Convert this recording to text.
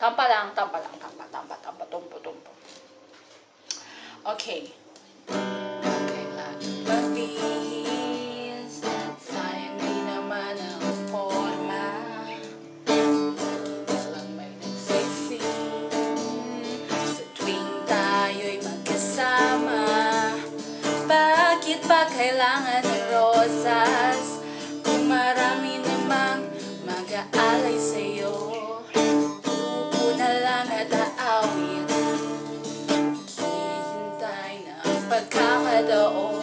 Tampa lang, tampa lang, tampa, tampa, tampa, tumpo, tumpo. Okay. Kailan magbihis, sayang di naman ang forma. Walang may nagsisi, sa tuwing tayo'y magkasama. Bakit ba kailangan ng rosas, pagkakataon